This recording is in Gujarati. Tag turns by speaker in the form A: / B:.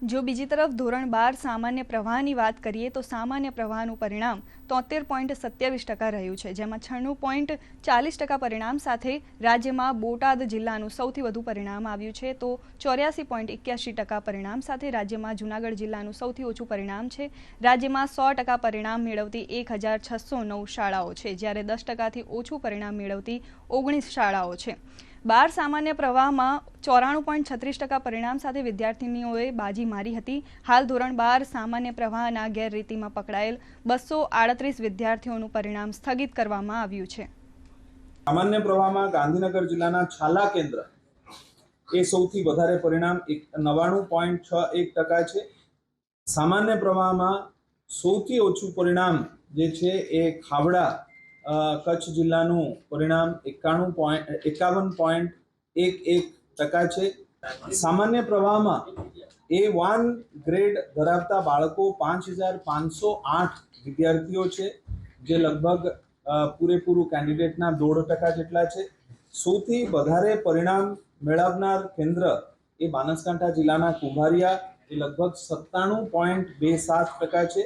A: જો બીજી તરફ ધોરણ બાર સામાન્ય પ્રવાહની વાત કરીએ તો સામાન્ય પ્રવાહનું પરિણામ તોતેર પોઈન્ટ સત્યાવીસ ટકા રહ્યું છે, જેમાં છન્નું પોઈન્ટ ચાલીસ ટકા પરિણામ સાથે રાજ્યમાં બોટાદ જિલ્લાનું સૌથી વધુ પરિણામ આવ્યું છે. તો ચોર્યાસી પોઈન્ટ એક્યાસી ટકા પરિણામ સાથે રાજ્યમાં જૂનાગઢ જિલ્લાનું સૌથી ઓછું પરિણામ છે. રાજ્યમાં સો ટકા પરિણામ મેળવતી એક હજાર છસો નવ શાળાઓ છે, જ્યારે દસ ટકાથી ઓછું પરિણામ મેળવતી ઓગણીસ શાળાઓ છે. બાર સામાન્ય પ્રવાહમાં ચોરાણું પોઈન્ટ છત્રીસ ટકા પરિણામ સાથે વિદ્યાર્થીનીઓએ બાજી મારી હતી. હાલ ધોરણ બાર સામાન્ય પ્રવાહના ગેરરીતિમાં પકડાયેલ બસો આડત્રીસ વિદ્યાર્થીઓનું પરિણામ સ્થગિત કરવામાં આવ્યું છે.
B: સામાન્ય પ્રવાહમાં ગાંધીનગર જિલ્લાના છાલા કેન્દ્ર એ સૌથી વધારે પરિણામ નવ્વાણું પોઈન્ટ છ એક ટકા છે. સામાન્ય પ્રવાહમાં સૌથી ઓછું પરિણામ જે છે એ ખાવડા કચ્છ જિલ્લાનું પરિણામ એકાણું પોઈન્ટ, એકાવન પોઈન્ટ એક એક ટકા છે. સામાન્ય પ્રવાહમાં એ વન ગ્રેડ ધરાવતા બાળકો પાંચ હજાર પાંચસો આઠ વિદ્યાર્થીઓ છે, જે લગભગ પૂરેપૂરું કેન્ડિડેટના દોઢ ટકા જેટલા છે. સૌથી વધારે પરિણામ મેળવનાર કેન્દ્ર એ બનાસકાંઠા જિલ્લાના કુંભારિયા એ લગભગ સત્તાણું પોઈન્ટ બે સાત ટકા છે.